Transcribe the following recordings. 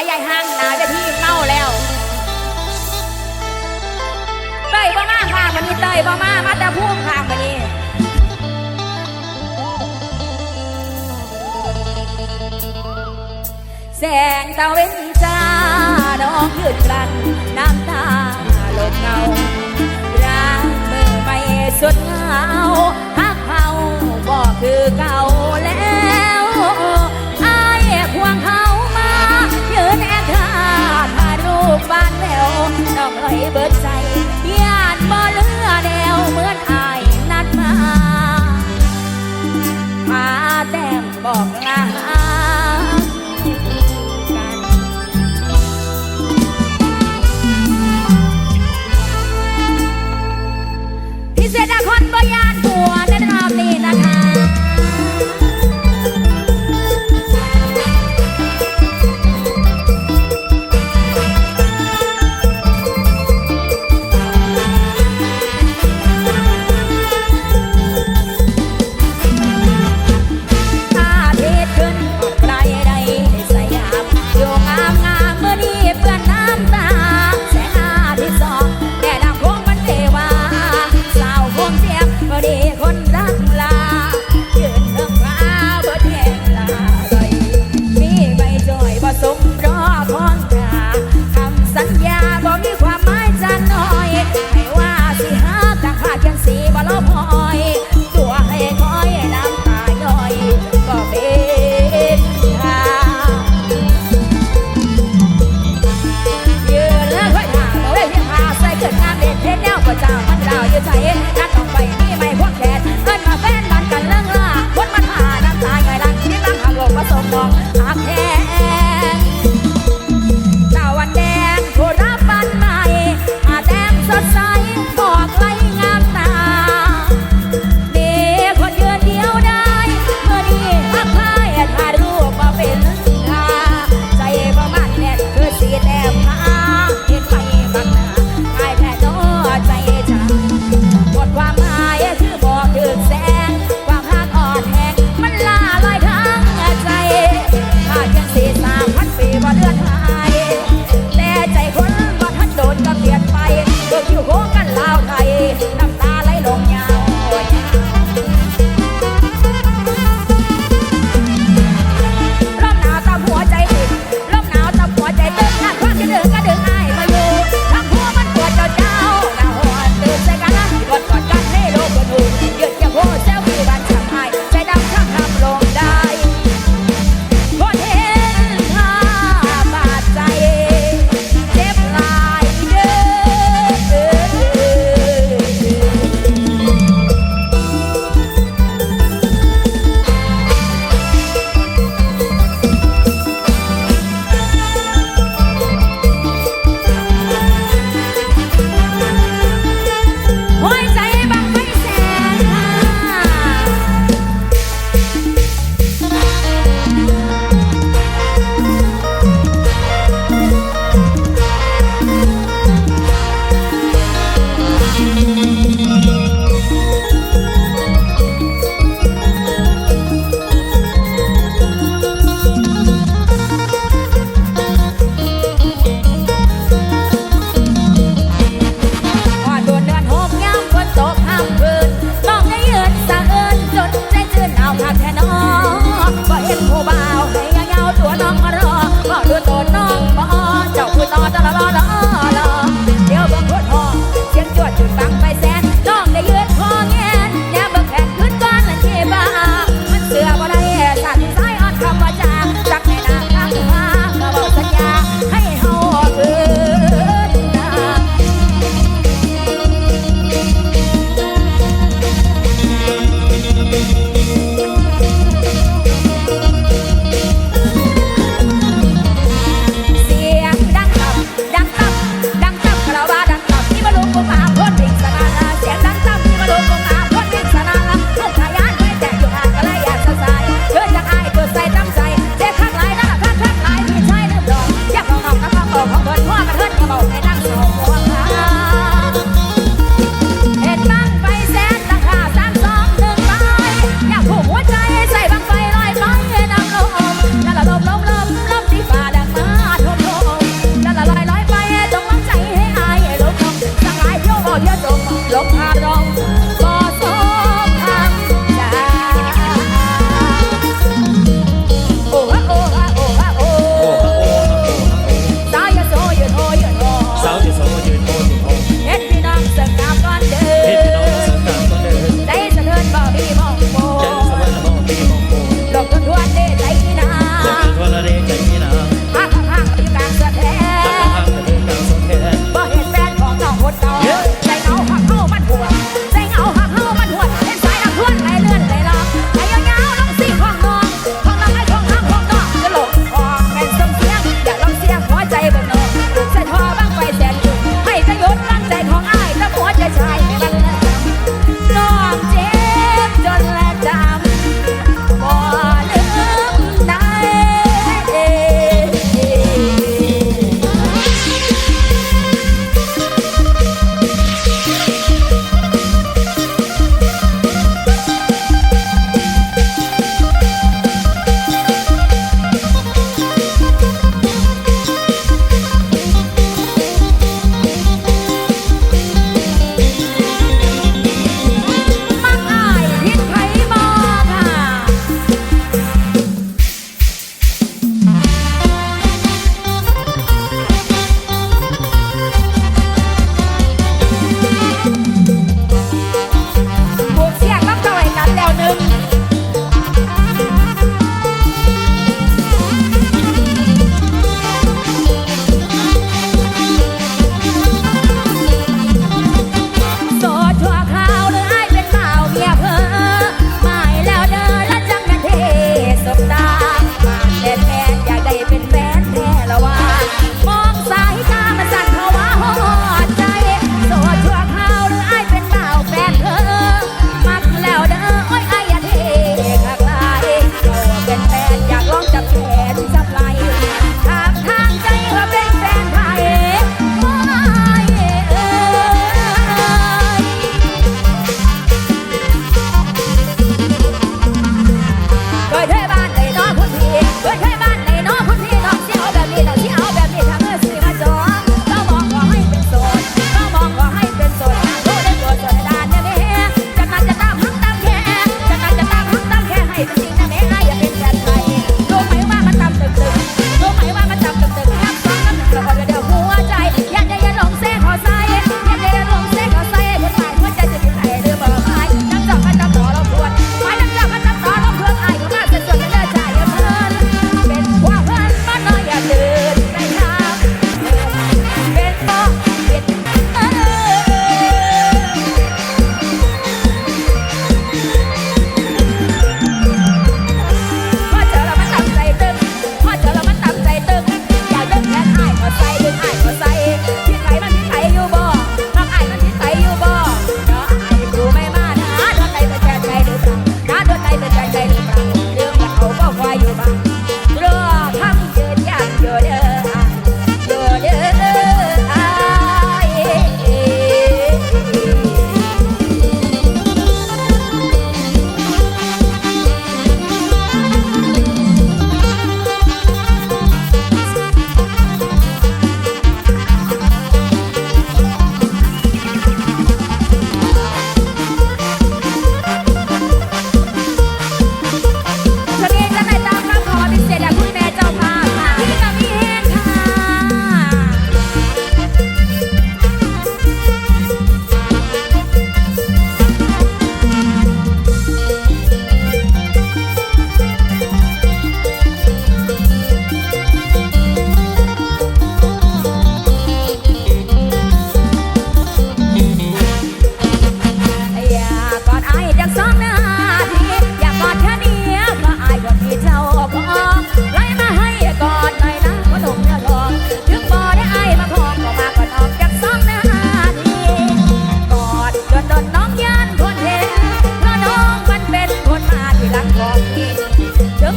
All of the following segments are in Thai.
ายายห้างหนาวจะที่เมาแล้ว เตยบ่มาค่ะวันนี้เตยบ่มามาแต่พูดค่ะวันนี้แสงตะเวนจ้าดอกยืดรันน้ำตาลงเงาร่างมือไม่สุดเงา ตะละลาละ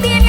lo.